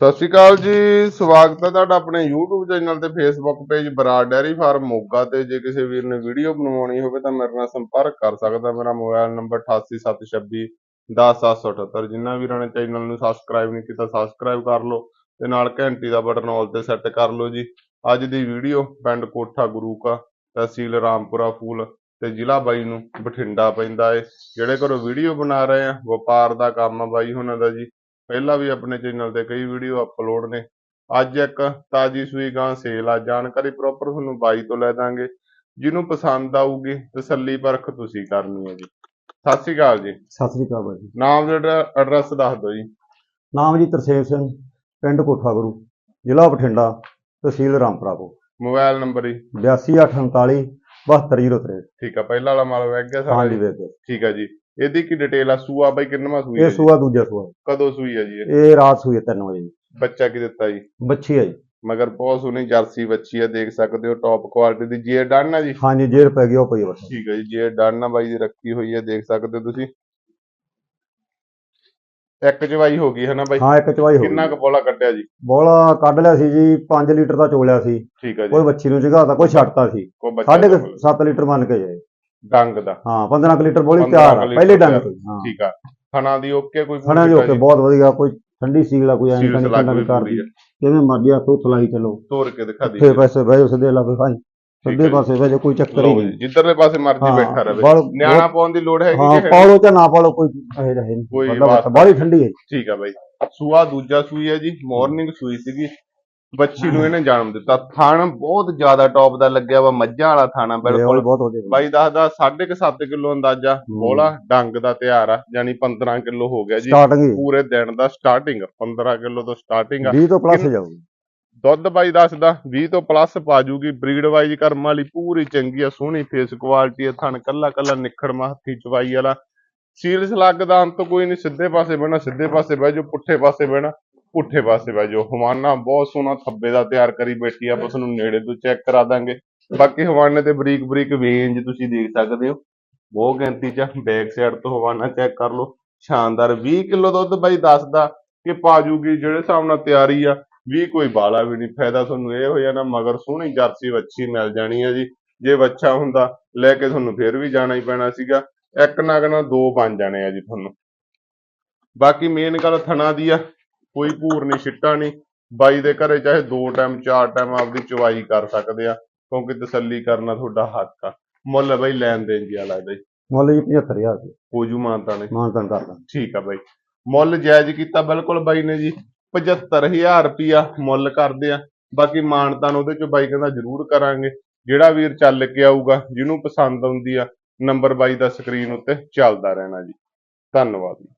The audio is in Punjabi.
ਸਤਿ ਸ਼੍ਰੀ ਅਕਾਲ ਜੀ, ਸਵਾਗਤ ਹੈ ਤੁਹਾਡਾ ਆਪਣੇ YouTube ਚੈਨਲ ਤੇ Facebook page Brar dairy farm Moga ਤੇ। ਜੇ ਕਿਸੇ ਵੀਰ ਨੇ ਵੀਡੀਓ ਬਣਵਾਉਣੀ ਹੋਵੇ ਤਾਂ ਮੇਰੇ ਨਾਲ ਸੰਪਰਕ ਕਰ ਸਕਦਾ। ਮੇਰਾ ਮੋਬਾਈਲ ਨੰਬਰ 8876 10778 ਜਿਨ੍ਹਾਂ ਵੀਰਾਂ ਨੇ ਚੈਨਲ ਨੂੰ ਸਬਸਕ੍ਰਾਈਬ ਨਹੀਂ ਕੀਤਾ ਸਬਸਕ੍ਰਾਈਬ ਕਰ ਲਓ ਤੇ ਨਾਲ ਘੰਟੀ ਦਾ ਬਟਨ ਆਲ ਤੇ ਸੈੱਟ ਕਰ ਲਓ ਜੀ। ਅੱਜ ਦੀ ਵੀਡੀਓ ਪਿੰਡ ਕੋਠਾ ਗੁਰੂ ਕਾ, ਤਹਿਸੀਲ ਰਾਮਪੁਰਾ ਫੂਲ ਤੇ ਜ਼ਿਲ੍ਹਾ ਬਾਈ ਨੂੰ ਬਠਿੰਡਾ ਪੈਂਦਾ ਏ। ਜਿਹੜੇ ਘਰੋਂ ਵੀਡੀਓ ਬਣਾ ਰਹੇ ਆ, ਵਪਾਰ ਦਾ ਕੰਮ ਆ ਬਾਈ ਉਹਨਾਂ ਦਾ ਜੀ। ਪਹਿਲਾਂ ਵੀ ਆਪਣੇ ਚੈਨਲ ਤੇ ਕਈ ਵੀਡੀਓ ਅਪਲੋਡ ਨੇ। ਅੱਜ ਇੱਕ ਤਾਜੀ ਸੂਈ ਗਾਂ ਸੇਲ ਆ ਜਾਣਕਾਰੀ ਪ੍ਰੋਪਰ ਤੁਹਾਨੂੰ ਬਾਈ ਤੋਂ ਲੈ ਦਾਂਗੇ। ਜਿਹਨੂੰ ਪਸੰਦ ਆਊਗੀ ਤਸੱਲੀ ਪਰਖ ਤੁਸੀਂ ਕਰਨੀ ਹੈ ਜੀ। ਸਤਿ ਸ਼੍ਰੀ ਅਕਾਲ ਜੀ। ਸਤਿ ਸ੍ਰੀ ਅਕਾਲ ਬਾਈ ਜੀ। ਨਾਮ ਤੇ ਐਡਰੈਸ ਦੱਸ ਦਿਓ ਜੀ। ਨਾਮ ਜੀ ਤਰਸੇਮ ਸਿੰਘ ਪਿੰਡ ਕੋਠਾ ਗੁਰੂ ਜ਼ਿਲ੍ਹਾ ਬਠਿੰਡਾ ਤਹਿਸੀਲ ਰਾਮਪੁਰਾ ਕੋ ਮੋਬਾਈਲ ਨੰਬਰ ਜੀ। 8248 7203 ਠੀਕ ਆ ਪਹਿਲਾ ਵਾਲਾ ਮਾਲ ਵਗ ਗਿਆ ਸਾਰਾ ਹਾਂਜੀ ਜੀ? ਵੇਖ ਕੇ ਠੀਕ ਆ ਜੀ। ਇਹਦੀ ਕੀ ਡਿਟੇਲ ਆ? ਸੂਆ ਬਾਈ ਕਿੰਨਵਾਂ ਸੂਈ ਇਹ ਜੀ? ਸੂਆ ਦੂਜਾ ਸੂਆ। ਕਦੋਂ ਸੂਈ ਹੈ ਜੀ ਇਹ? ਰਾਤ ਸੂਈ 3 ਵਜੇ ਜੀ। ਬੱਚਾ ਕੀ ਦਿੱਤਾ ਜੀ? ਬੱਚੀ ਹੈ ਜੀ। ਮਗਰ ਬਹੁਤ ਸੋਹਣੀ ਜਰਸੀ ਬੱਚੀ ਹੈ ਦੇਖ ਸਕਦੇ ਹੋ ਟੌਪ ਕੁਆਲਿਟੀ ਦੀ। ਜੇ ਡਨ ਆ ਜੀ? ਹਾਂਜੀ ਜੇਰ ਪੈ ਗਿਆ ਉਹ ਪਈ ਬਸ। ਠੀਕ ਹੈ ਜੀ ਜੇ ਡਨ ਆ ਬਾਈ ਦੀ ਰੱਖੀ ਹੋਈ ਹੈ ਦੇਖ ਸਕਦੇ ਹੋ ਤੁਸੀਂ। ਇੱਕ ਚਵਾਈ ਹੋ ਗਈ ਹੈ ਨਾ ਬਾਈ? ਹਾਂ ਇੱਕ ਚਵਾਈ ਹੋ ਕਿੰਨਾ ਗਈ ਕੁ ਬੋਲਾ ਕੱਟਿਆ ਜੀ? ਬੋਲਾ ਕੱਢ ਲਿਆ ਸੀ ਜੀ 5 ਲੀਟਰ ਦਾ ਚੋਲਿਆ ਸੀ। ਠੀਕ ਹੈ ਜੀ। ਕੋਈ ਬੱਚੀ ਨੂੰ ਜਗਾਤਾ ਕੋਈ ਛੱਡਤਾ ਸੀ। ਸਾਢੇ ਦਾ ਕੁ ਸੱਤ ਲੀਟਰ ਮੰਨ ਕੇ ਜਾਏ। ਡੰਗ ਦਾ। ਹਾਂ 15 ਕੁ ਲੀਟਰ ਬੋਲੀ 15 ਤਿਆਰ ਆ ਕੁ ਪਹਿਲੇ ਲੀਟਰ ਡੰਗ ਤੋਂ ਹਾਂ ਠੀਕ ਆ। ਥਣਾ ਦੀ ਓਕੇ ਕੋਈ ਖਣਾ ਜੀ ਓਕੇ ਬਹੁਤ ਵਧੀਆ ਕੋਈ ਠੰਡੀ ਸੀਲ ਆ ਕੋਈ ਐਂ ਸੀਲ ਨਹੀਂ ਨਹੀਂ ਕਰਦੀ ਪੂਰੀ ਹੈ ਮਰਜ਼ੀ ਆ ਤੂੰ ਚਲਾਈ ਚਲੋ ਤੋੜ ਕੇ ਦਿਖਾ ਦੀ ਫੇ ਪੈਸੇ ਬਹਿ ਜਾਓ ਸਿੱਧੇ ਲਾ ਭਾਈ ਠੀਕ ਹੈ ਸਿੱਧੇ ਜੀ। ਪਾਸੇ ਬਹਿ ਜਾਓ ਕੋਈ ਚੱਕਰ ਹੀ ਲਓ ਜੀ ਨਹੀਂ। ਜਿੱਧਰਲੇ ਪਾਸੇ ਮਰਜ਼ੀ ਹਾਂ, ਬੈਠਾ ਬਲ- ਨਿਆਣਾ ਪਾਉਣ ਦੀ ਲੋੜ ਹੈਗੀ ਹਾਂ ਕਿ ਹੈ ਪਾਲੋ ਜਾਂ ਨਾ ਪਾਲੋ ਕੋਈ ਇਹ ਰਹੇ ਕੋਈ ਨਹੀਂ ਵਾਸਤਾ ਬਾਹਲੀ ਠੰਡੀ ਹੈ। ਠੀਕ ਆ ਬਾਈ। ਸੂਆ ਦੂਜਾ ਸੂਈ ਹੈ ਜੀ ਮਾਰਨਿੰਗ ਸੂਈ ਸੀਗੀ। ਬੱਚੀ ਨੂੰ ਇਹਨੇ ਜਨਮ ਦਿੱਤਾ। ਥਣ ਬਹੁਤ ਜ਼ਿਆਦਾ ਟੌਪ ਦਾ ਲੱਗਿਆ ਵਾ ਮੱਝਾਂ ਵਾਲਾ ਥਾਣਾ ਬਿਲਕੁਲ। ਬਹੁਤ ਵਧੀਆ ਬਾਈ ਦੱਸਦਾ 7.5 ਕਿਲੋ ਅੰਦਾਜ਼ਾ ਬੋਲਾ ਡੰਗ ਦਾ ਤਿਆਰ ਆ ਯਾਨੀ 15 ਕਿਲੋ ਹੋ ਗਿਆ ਜੀ। ਪੂਰੇ ਦਿਨ ਦਾ ਸਟਾਰਟਿੰਗ 15 ਕਿਲੋ ਤੋਂ ਸਟਾਰਟਿੰਗ ਆ। 20 ਤੋਂ ਪਲੱਸ ਜਾਊਗੀ। ਦੁੱਧ ਬਾਈ ਦੱਸਦਾ 20 ਤੋਂ ਪਲੱਸ ਪਾ ਜੂਗੀ। ਬਰੀਡ ਵਾਈਜ਼ ਕਰਮ ਵਾਲੀ ਪੂਰੀ ਚੰਗੀ ਆ ਸੋਹਣੀ ਫੇਸ ਕੁਆਲਿਟੀ ਆ ਥਣ ਕੱਲਾ ਕੱਲਾ ਨਿਖੜਮਾ ਹੱਥੀ ਚਵਾਈ ਵਾਲਾ। ਸੀਲਸ ਲੱਗਦਾ ਅੰਤ ਕੋਈ ਨਹੀਂ ਸਿੱਧੇ ਪਾਸੇ ਬਹਿਣਾ ਸਿੱਧੇ ਪਾਸੇ ਬਹਿ ਜਾਓ ਪੁੱਠੇ ਪਾਸੇ ਬਹਿਣਾ। ਪੁੱਠੇ ਪਾਸੇ ਬਹਿ ਜਾਓ। ਹਵਾਨਾ ਬਹੁਤ ਸੋਹਣਾ ਥੱਬੇ ਦਾ ਤਿਆਰ ਕਰੀ ਬੈਠੀ ਆ, ਆਪਾਂ ਤੁਹਾਨੂੰ ਨੇੜੇ ਤੋਂ ਚੈੱਕ ਕਰਾ ਦਾਂਗੇ। ਬਾਕੀ ਹਵਾਨੇ ਤੇ ਬਰੀਕ ਬਰੀਕ ਵੇਂਜ ਤੁਸੀਂ ਦੇਖ ਸਕਦੇ ਹੋ। ਬਹੁਤ ਗਿਣਤੀ ਚ ਬੈਕ ਸਾਈਡ ਤੋਂ ਹਵਾਨਾ ਚੈੱਕ ਕਰ ਲਓ। ਸ਼ਾਨਦਾਰ 20 ਕਿਲੋ ਦੁੱਧ ਬਾਈ ਦੱਸਦਾ ਕਿ ਪਾਜੂਗੀ ਜਿਹੜੇ ਹਿਸਾਬ ਨਾਲ ਤਿਆਰੀ ਆ, ਵੀ ਕੋਈ ਬਾਲਾ ਵੀ ਨਹੀਂ। ਫਾਇਦਾ ਤੁਹਾਨੂੰ ਇਹ ਹੋ ਜਾਣਾ ਮਗਰ ਸੋਹਣੀ ਜਰਸੀ ਵੱਛੀ ਮਿਲ ਜਾਣੀ ਹੈ ਜੀ। ਜੇ ਵੱਛਾ ਹੁੰਦਾ, ਲੈ ਕੇ ਤੁਹਾਨੂੰ ਫੇਰ ਵੀ ਜਾਣਾ ਹੀ ਪੈਣਾ ਸੀਗਾ। ਇੱਕ ਨਾਗ ਨਾਲ ਦੋ ਬਣ ਜਾਣੇ ਆ ਜੀ ਤੁਹਾਨੂੰ। ਬਾਕੀ ਮੇਨ ਗੱਲ ਥਣਾ ਦੀ ਆ। ਕੋਈ ਭੂਰ ਨਹੀਂ ਛਿੱਟਾ ਨਹੀਂ। ਬਾਈ ਦੇ ਘਰੇ ਚਾਹੇ ਦੋ ਟਾਈਮ ਚਾਰ ਟਾਈਮ ਆਪਦੀ ਚਵਾਈ ਕਰ ਸਕਦੇ ਆ ਕਿਉਂਕਿ ਤਸੱਲੀ ਕਰਨਾ ਤੁਹਾਡਾ ਹੱਕ ਆ। ਮੁੱਲ ਬਾਈ ਲੈਣ ਦੇਣ ਜਿਆ ਲੱਗਦਾ ਜੀ। ਮੁੱਲ ਜੀ 75000 ਰੁਪਏ। ਕੋਜੂ ਮਾਨਤਾ ਨੇ। ਮਾਨਤਨ ਕਰਦਾ। ਠੀਕ ਆ ਬਾਈ। ਮੁੱਲ ਜਾਇਜ਼ ਕੀਤਾ ਬਿਲਕੁਲ ਬਾਈ ਨੇ ਜੀ। 75000 ਰੁਪਿਆ ਮੁੱਲ ਕਰਦੇ ਆ। ਬਾਕੀ ਮਾਨਤਾਨ ਉਹਦੇ ਚ ਬਾਈ ਕਹਿੰਦਾ ਜ਼ਰੂਰ ਕਰਾਂਗੇ। ਜਿਹੜਾ ਵੀਰ ਚੱਲ ਕੇ ਆਊਗਾ ਜਿਹਨੂੰ ਪਸੰਦ ਆਉਂਦੀ ਆ ਨੰਬਰ ਬਾਈ ਦਾ ਸਕਰੀਨ ਉੱਤੇ ਚੱਲਦਾ ਰਹਿਣਾ ਜੀ। ਧੰਨਵਾਦ ਜੀ।